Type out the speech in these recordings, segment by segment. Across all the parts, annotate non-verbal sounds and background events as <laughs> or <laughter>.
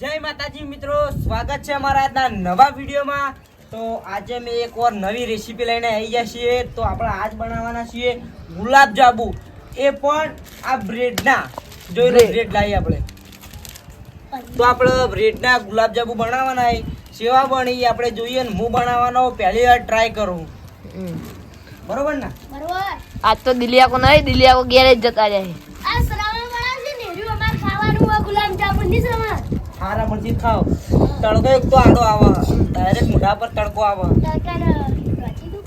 જય માતાજી મિત્રો સ્વાગત છે અમારા આજના નવા વિડીયોમાં. તો આજે મેં એક વાર નવી રેસીપી લઈને આવી ગયા છીએ. તો આપણે આજ બનાવવાના છીએ ગુલાબજાંબુ એ પણ આ બ્રેડના. જોઈ લો. બ્રેડ લાવીએ આપણે. તો આપણે બ્રેડના ગુલાબજાંબુ બનાવવાના સેવા બની આપણે જોઈએ ને હું બનાવવાનો પહેલી વાર ટ્રાય કરું. બરોબર ને? બરોબર. આજ તો દિલિયાકો નહીં દિલિયાકો ગેરેજ જતા જાય આ શ્રાવણ બનાવશે ને રહ્યું ખાવાનું હોયની શ્રાવણ. સારા મરજી ખાવ તડકો એક તો આડો આવે. ડાયરેક્ટ મોઢા પર તડકો આવે. તડકા રાખી દઉં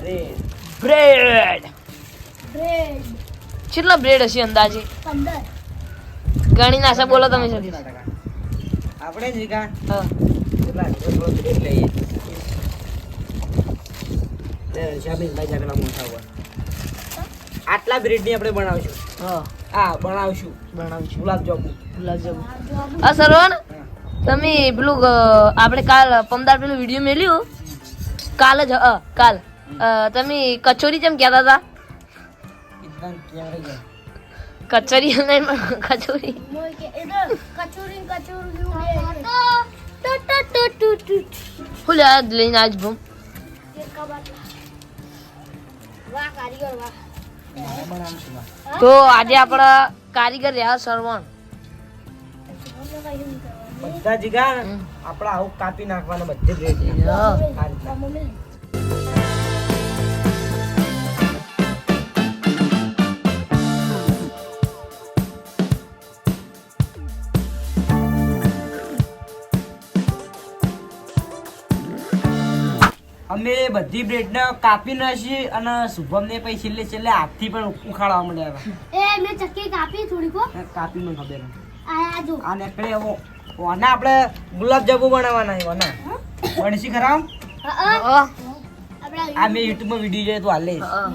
બ્રેડ બ્રેડ બ્રેડ કેટલો બ્રેડ હશે અંદાજે? પંદર. ગણી નાશે બોલો તમે સર આપણે જ કા હા. કેટલા? થોડો બ્રેડ લઈએ. લે શાબીન ભાઈ જાગલા મોટા હોય આટલા બ્રેડની આપણે બનાવશું. હા. હા બનાવશું. બનાવું ગુલાબજાંબુ. ગુલાબ જાંબુ હા સરવન તમે પેલું આપણે કાલ પમદાર પેલું વીડિયો મેલ્યું? કાલ જ અ, કાલ. તમે કચોરી કેમ કહેતા હતા? કચોરી નહીં કચોરી મોય કે કચોરી. કચોરી લે લઈને આજ ભૂમ. વાહ કારીગર વાહ. બનાવશું. તો આજે આપણા કારીગર રહ્યા સરવણ. બધા જીગા આપણે આવું કાપી નાખવાનું બધે અમે બધી બ્રેડને કાપી નાખી અને શુભમ ને પછી છેલ્લે છેલ્લે હાથથી પણ ઉખાડવા માંડ્યા એ મેં ચક્કી કાપી થોડીક કાપી મને ખબર આ આ જો. આ નેકળે એવો ઓના આપણે ગુલાબ જાંબુ બનાવવાના છે ઓના. વણસી ખરા? આ મેં યુટ્યુબમાં વીડિયો જોયો તો હાલે. હા.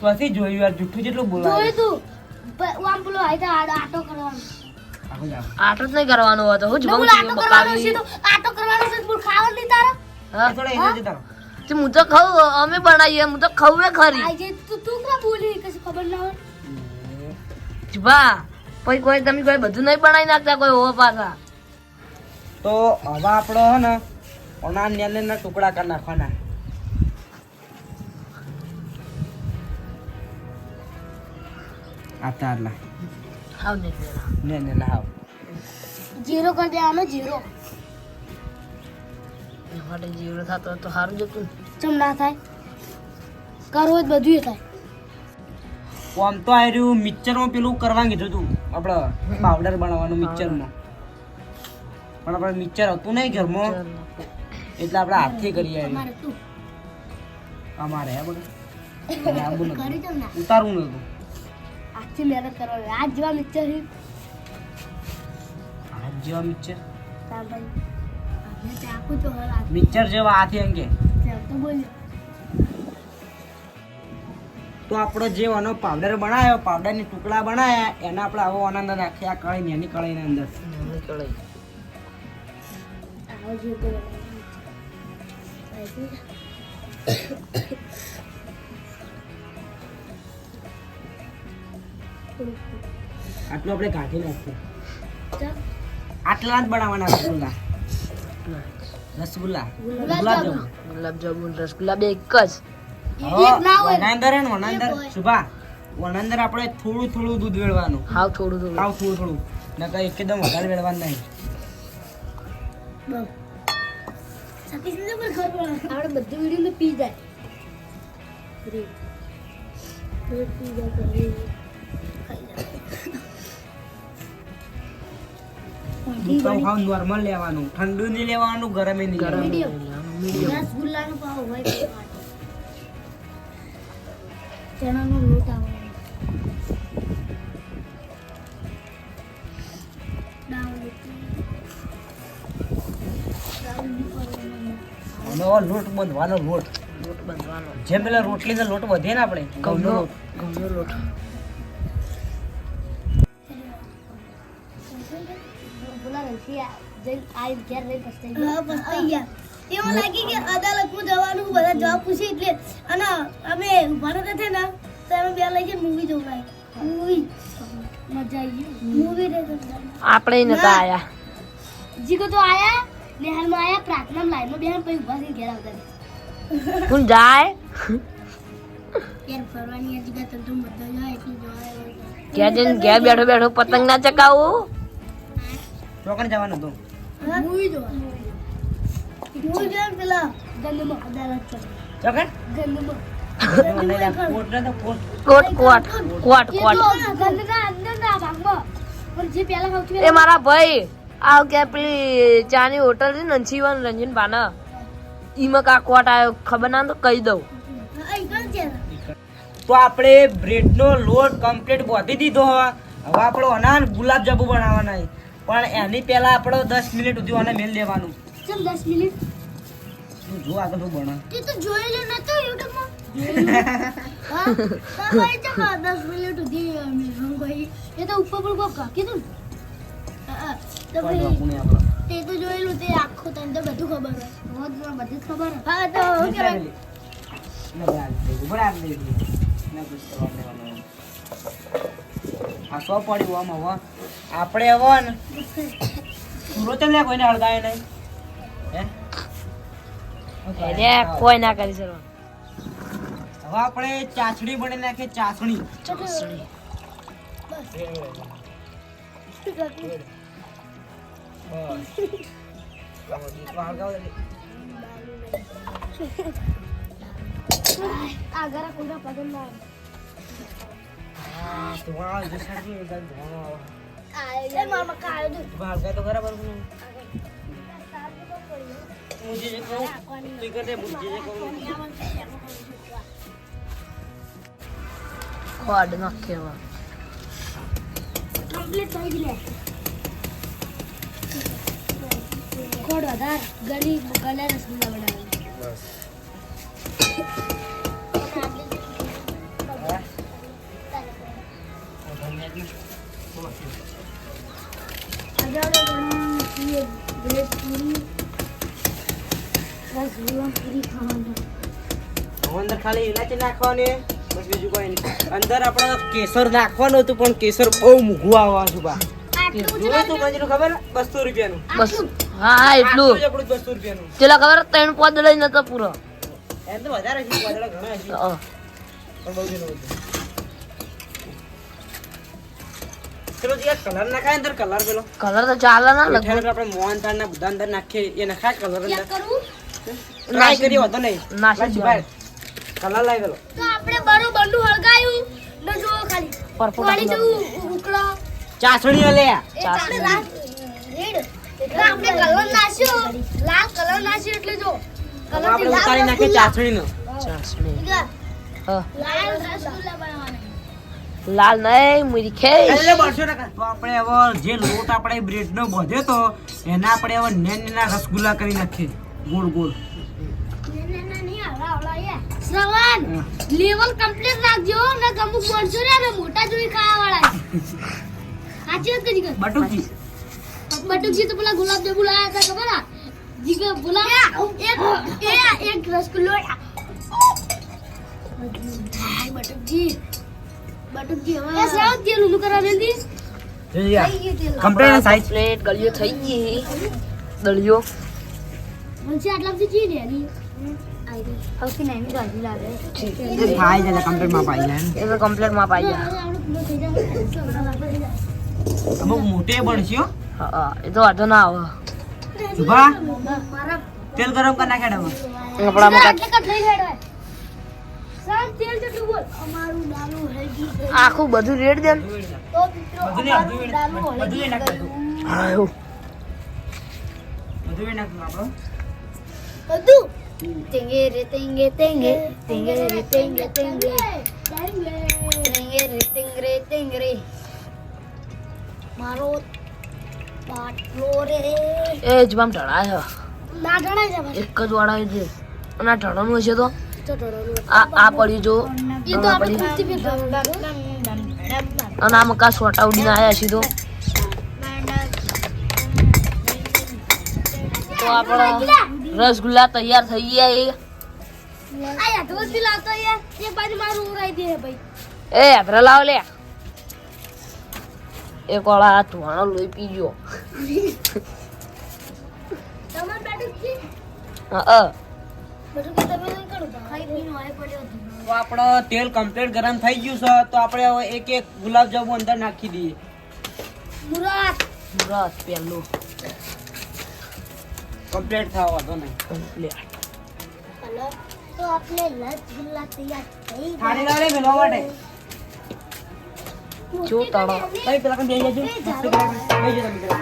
તો હજી જોયું યાર જુઠ્ઠું જેટલું બોલાવે. જોયું તું. આમ પેલો આઈ તો આટો કરવાનો. આટો જ નહીં કરવાનું હતું હું જ મેં આટો કરવાનો છે તો આટો કરવાનો છે તો ખાવાનું નહીં તારે. એ. તે હું. તો ખાઉં અમે બનાવીએ હું તો ખાઉં ખરી. આજે તું તું કા બોલી? કશું ખબર ના હોય? જબા પછી કોઈ તમે કોઈ બધું નહીં બનાવી નાખતા કોઈ હોવા પાછા. તો હવે આપણે હે ને ઓના નેને ના ટુકડા કરી નાખવાના. આટલા. હાવ ને ને ને હાવ. જીરો કરી દેવાનો જીરો. એ માટે જીવડો થતો તો સારું જતું ચમ ના થાય? કરવો જ બધું થાય. આમ તો આ રહ્યું મિક્સરમાં પેલું કરવા કીધું તું આપણે પાવડર બનાવવાનું મિક્સરમાં. પણ આપણે મિક્સર હતું નહીં ઘરમાં. એટલે આપણે હાથથી કરી આવ્યું અમારે હે બધું ઉતારવું નતું આજથી મહેનત કરવાની. આજ જેવા મિક્સર આજ જેવા મિક્સર? મિક્સર જેવા હાથી અંગે તો આપણો જે આનો પાવડર બનાવ્યો પાવડરની ટુકડા બનાવ્યા એના આપણે આવો આનંદ નાખીએ આ કળી એની કળીની અંદર. કળાઈ. આવો જે તો આટલું આપણે ઘાટી નાખીએ. આટલા જ બનાવવાના રસગુલ્લા. ગુલાબજાંબુ. ગુલાબજાંબુ ગુલાબ રસગુલ્લા બે એક જ. એક ના ને. વનાંદર ને વનાંદર શુભા વનાંદર આપણે થોડું થોડું દૂધ વેળવાનું. હાવ થોડું થોડું. આવ થોડું થોડું. નકર એકદમ વધારે વેળવાનું નહીં. આપણે બધું વીડિયો પી જાય. પી જાય. તો ખાવ નોર્મલ લેવાનું. ઠંડુ નહીં લેવાનું ગરમ નહીં ગરમ. રસગુલ્લાનો પાવ હોય. ચણાનો લોટ હવે લોટ બાંધવાનો લોટ. લોટ બાંધવાનો. જેમ પેલા રોટલીનો લોટ વધે ને આપણે ઘઉંનો લોટ. ઘઉંનો લોટ. ઘેર લઈ ગયા. ગયા. એવું લાગી કે અદાલતમાં જવાનું બધા જવાબ પૂછી એટલે. અને અમે ભણતા હતા ને તો અમે બે લઈ જઈને મૂવી જોવા. મૂવી મજા આવી ગઈ. મૂવી રે આપણે નતા આયા. જીગો તો આયા નેહાલમાં આયા પ્રાર્થના લાઈનમાં બેન પછી ઊભા થઈને ઘેર આવતા કોણ જાય? યાર ફરવાની તને તો મજા જાય એટલું જઈને ઘેર બેઠો બેઠો પતંગ ના ચકાવું ચોકન જવાનું હતું. મૂવી જોવા. મૂવી જોવા ને પેલા ગંદમાં અદાલત પર. ગંદમાં. મારા ભાઈ આ કે ચાની હોટલ છે ને રંજન બાના. ઈમાં કા કોટ આવ્યો ખબર ના તો કહી દઉં. તો આપણે બ્રેડનો લોટ કમ્પ્લીટ બોધી દીધો હવે. હવે આપણો અનાન ગુલાબજાંબુ બનાવવાના છે. પણ એની પહેલા આપણે દસ મિનિટ સુધી આને મેલ દેવાનું. ચમ 10 મિનિટ. તું જો આગળ શું બને તે તો જોઈ લે નતો યુટ્યુબમાં. 10 મિનિટ સુધી મેં કોઈ એ તો ઉપર પર કોક કીધું. તો. તે જોયેલું તે આખું તને તો બધું ખબર હોય. રોજ બધું ખબર હા તો શું કહેવાય? બરાબર બરાબર ના, કશું સો પડ્યું આમ હવા. આપણે હવે ને પૂરો તો લે કોઈને હળગાય નહીં. હે? કોઈ ના કરી શકો હવે આપણે ચાસણી બની નાખીએ ચાસણી. ચાસણી. આ ઘરે કોઈને પસંદ ના આવે એ મારા મકા આવ્યો તું બરાબર મુझे જે કહું તું કર દે મુझे જે કહું ખોડ નાખ્યો કમ્પ્લીટ થઈ ગઈ ખોડ વધાર ગળી ગળે રસગુલ્લા બનાવવાના અજાડો અંદર ખાલી ઇલાચી નાખવાની બસ બીજું કોઈ નહીં. અંદર આપણે કેસર નાખવાનું હતું પણ કેસર બહુ મૂઘું આવવા છું બા. બસો રૂપિયાનું. બસ હા એટલું. આપણું બસો રૂપિયાનું. ચેલા ખબર ત્રણ પોદ લઈ નતો પૂરો. એમ તો વધારે છે વાદળા ઘણા છે. પેલો જે કલર નાખાય અંદર કલર પેલો. કલર તો ચાલે ના લગભગ. આપણે મોહન મોહનથાળ ના બધા અંદર નાખીએ એ નખાય કલર અંદર. ટ્રાય કરી? હોતો નહીં. નાસી ભાઈ કલર લાવી પેલો. તો આપણે બરોબરનું હળગાયું. ને જો ખાલી. પરપોટા પાણી જેવું ઉકળા. ચાસણી લે ચાસણી. રેડ. એટલે આપણે કલર નાખ્યો લાલ કલર નાખ્યો એટલે જો. કલર આપણે ઉતારી નાખે ચાસણી. નો ચાસણી લાલ રસગુલ્લા બનાવવાના. લાલ નહીં મુરી ખેશ એટલે બસો ટકા તો આપણે હવે જે લોટ આપણે બ્રેડ નો બધ્યો તો એના આપણે હવે નેન નેના રસગુલ્લા કરી નાખીએ. ગોળ ગોળ. શ્રવણ લેવલ કમ્પ્લીટ રાખજો ને અમુક માણસો રે ને મોટા જોઈ ખાવા વાળા સાચી વાત કરી ગઈ બટુકી. બટુકજી તો પેલા ગુલાબ જાંબુ લાયા હતા ખબર આ? જીગર ગુલાબ એક એક રસગુલ્લો બટુકજી. Complete size? પ્લેટ ગળ્યો થઈ ગઈ દળિયો વંશી આટલા બધી વાંધો ના આવે. તેલ ગરમ કરી નાખે આખું બધું રેડ દે મારો બાટલો રે. એ જ બામ ઢળાય. એક જ વાળા છે. અને આ ઢળવાનું હશે તો? આ આ પડ્યું જો. આપણે અને આ મકા સોટા ઉડીને આવ્યા સીધો તો. આપણો રસગુલ્લા તૈયાર થઈ ગયા એ. એ યાત્રા લાવ લે. લોહી પી ગયો. હા હા. બધું કે તમે નહીં કરો ખાઈ પીને વાય પડ્યો હતો. તો આપણો તેલ કમ્પ્લીટ ગરમ થઈ ગયું છે તો આપણે હવે એક એક ગુલાબ જાંબુ અંદર નાખી દઈએ. મુરત. મુરત પેલું. કમ્પ્લીટ થવા વાંધો નહીં. કમ્પ્લીટ હલો તો આપણે રસગુલ્લા તૈયાર થઈ ગયા. લાવ રે મેલવા માટે. જો તાળો. કઈ પેલા કઈ બેસી જજો બેસી જજો મિત્રો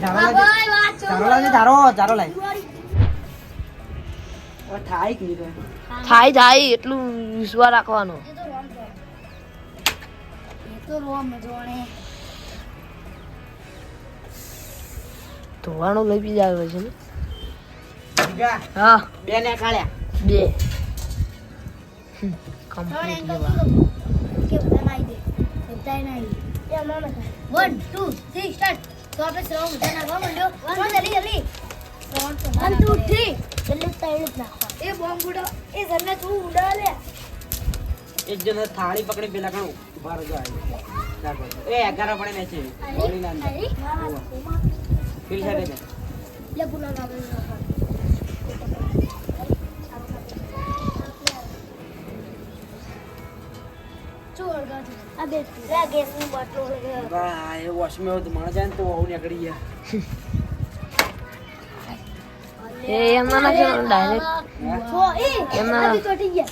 ધારો ઝારો ધારો ભાઈ ધારો લાવ. થાય થાય? થાય એટલું વિશ્વાસ રાખવાનો. એ તો રોમ છે. એ તો રોમ જોણે. ધોવાણો લોહી પી જાય છે ને? હા. બે. ને કાળ્યા બે કમ્પ્લીટ લેવા. કે બધા દે. બધા નાઈ એ અમારે વન ટુ થ્રી સ્ટાર્ટ તો આપણે વન જલ્દી જલ્દી વન ટુ થ્રી જ નાખવા એ બોમ્બ ઉડો એ જલ્દી તું ઉડા લે. એક જણ થાળી પકડી પેલા કણ ઊભા રહેજો આવી. એ અગિયાર પડે ને છે ગોળી ના. પેલી સાઈડે છે. લે પુલા ગાવે આ બે બોટલો. એ વોશમાં એવું જાય ને તો વહુ નીકળી ગયા. એ એમના નાખવાનો ડાયરેક્ટ એમના- ચોટી ગયા.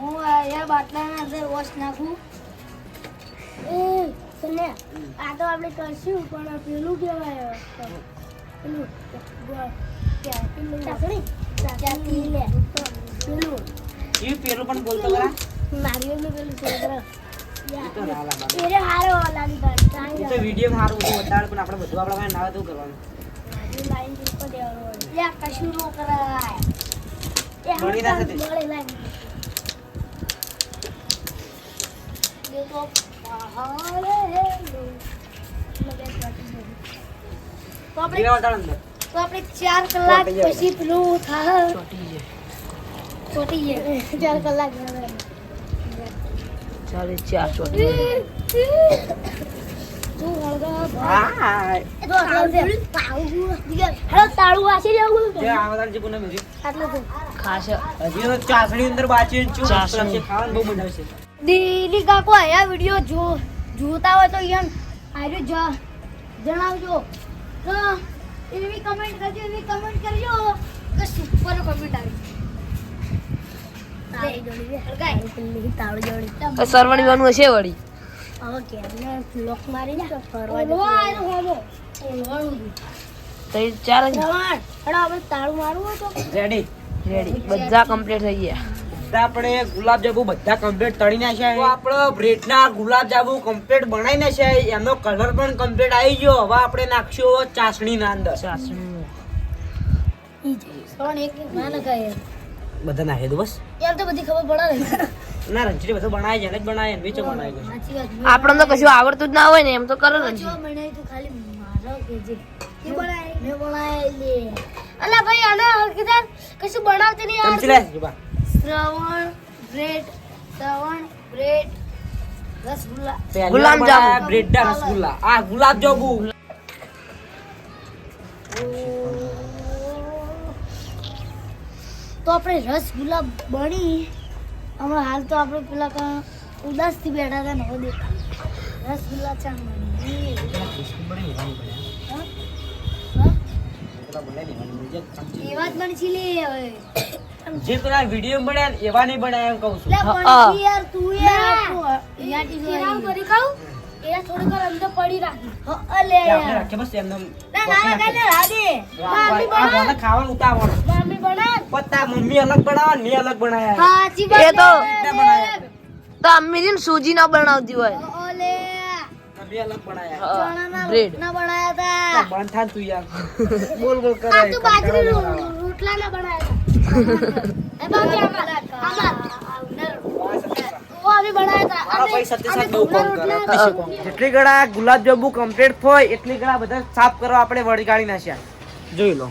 હું આ બાટલાના અંદર વોશ નાખું. એ સને આ તો આપણે કરશું પણ પેલું કહેવાય પેલું પેલું ચાસણી? ચાસણી લે. પેલું. એ પેલું પણ બોલતો? નારિયેળનું પેલું છોકરા તો હારો લાગી પણ આપણે બધું આપણા પાસે ના આવે તો કરવાનું? લાઈન ઉપર દેવાનો લે કશું નો કરાય. એ મળી ના થતી. મળે લાઈન દેખો તો આપણે જીરા વટાળ અંદર. તો આપણે ચાર કલાક પછી પેલું થાય ચોટી જાય. ચોટી જાય. ચાર કલાક ચાલે ચાર ચોટી. દીદી કાકો આ વિડિયો જો જોતા હોય તો યન આજો જ જણાવજો. તો એવી કમેન્ટ કરજો એવી કમેન્ટ કરજો કે સુપર કમેન્ટ આવી તાળી જોડી હરગાય પેલી તાળી જોડી તો સરવણી બનવું છે વળી. ને બધા કમ્પ્લીટ થઈ ગયા. બધા આપણે ગુલાબ જાંબુ બધા કમ્પ્લીટ તળી નાખ્યા આપણો બ્રેડના ગુલાબ જાંબુ કમ્પ્લીટ બનાવી નાખ્યા એનો કલર પણ કમ્પ્લીટ આવી ગયો. હવે આપણે નાખશું ચાસણીના અંદર. ચાસણી. બધા નાખે દો બસ. એમ તો બધી ખબર પડે ને ના રંજરી બધું બનાવે છે ને બનાય ને વેચો બનાય છે. આપણને તો કશું આવડતું જ ના હોય ને એમ તો કરો ને બનાય તો ખાલી મારો કેજે કે મેં બનાવેલી. અલા ભાઈ આના હરકીદાર કશું બનાવતી નહીં ચમચી લે જીબા. Shravan bread Shravan bread rasgulla. ગુલાબ જાંબુ. બનાવ્યા રસગુલ્લા. આ ગુલાબ જાંબુ. તો આપણે રસગુલ્લા બની. હમણાં હાલ તો આપણે પેલા કા ઉદાસથી બેઠા હતા ને હવે દેખા રસગુલ્લા ચા બની? એવા જ બની છે લે હવે. જે પેલા વીડિયો બન્યા એવા નહીં બન્યા એમ કહું છું. લે હા, પણ હા. છી યાર તું યાર. યાટી કરી ખાવ એ થોડીક વાર અંદર પડી રાખી અલે. રાખીએ બસ એમને એમ ના ના ના ના રાધે. મામી આ બના ખાવાનું ઉતાવળ. મમ્મી બના પત્તા મમ્મી અલગ બનાવ ને અલગ બનાવ્યા હાચી એ તો- તો અમ્મી ને સૂજી ના બનાવતી હોય. ઓલે મેં અલગ બનાવ્યા બ્રેડ ના બનાયા તા. બંધ થાન તું યાર. બોલ બોલ કરે આ તો બાજરી. રોટલા ના બનાયા એ બાકી આમાં આમાં જેટલી ગળા ગુલાબજાંબુ કમ્પ્લીટ હોય એટલી ગળા બધા સાફ કરવા આપણે વળી વળગાડી નાખ્યા. જોઈ લો.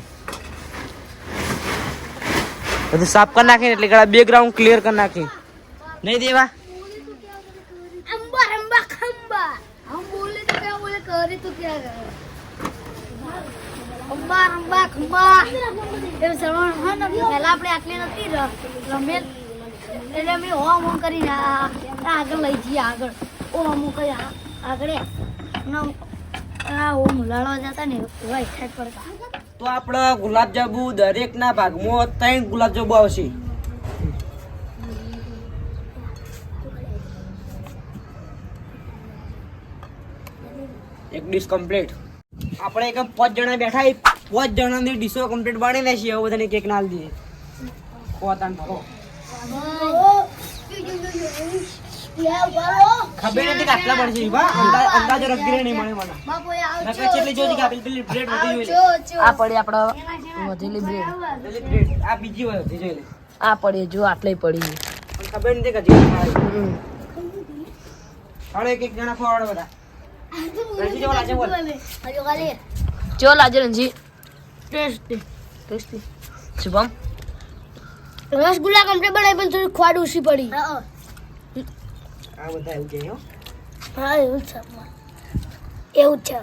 બધું સાફ કરી નાખીને એટલે ગળા બે ગ્રાઉન્ડ ક્લિયર કરી નાખી. નહીં દેવા? અંબા અંબા ખંબા. એમ સરવણ હોય ને પહેલા આપણે આટલી નથી રમે એટલે અમે ઓમ ઓમ કરીને આગળ લઈ જઈએ આગળ. ઓમ ઓમ કરી આગળ તો આપણે ગુલાબજાંબુ દરેકના ભાગમાં ત્રણ ગુલાબજાંબુ આવશે. એક ડીશ કમ્પ્લીટ આપણે એક પાંચ જણા બેઠા પાંચ જણાની ડીશો કમ્પ્લીટ બની લેશે હવે બધાને કેક ના દઈએ. પોતાને ભરો ખબર નથી કે આટલા પડશે. બા અંદાજ અંદાજો રખી નહીં મળે મને. નકર કેટલી જોઈ કે આપેલી પેલી બ્રેડ વધી જોઈ આ પડી આપણે વધેલી બ્રેડ પેલી બ્રેડ આ બીજી હોય વધી જોઈ લે. આ પડી જો આટલી પડી ખબર નથી કે હજી ખાય એક એક જણા ખવાડો બધા. ચો લાજે રંજી tasty tasty Shubham rasgulla complete બનાવી પણ થોડી ખોડ ઉસી પડી. આ બધા એવું છે હા. એવું છે એવું છે.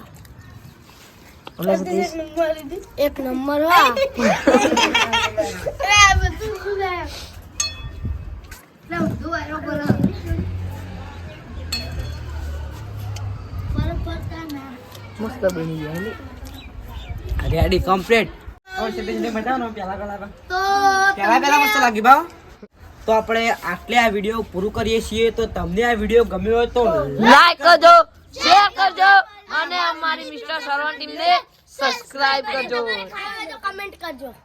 એક નંબર હા. <laughs> મસ્ત બની ગયા રેડી કમ્પ્લીટ બતાવો ને પેલા તો પેલા પહેલાં મસ્ત લાગી ભાવ તો આપણે આટલે આ વીડિયો પૂરું કરીએ છીએ. તો તમને આ વીડિયો ગમ્યો હોય તો લાઈક કરજો શેર કરજો અને અમારી મિસ્ટર સરવણ ટીમને સબસ્ક્રાઇબ કરજો. કમેન્ટ કરજો.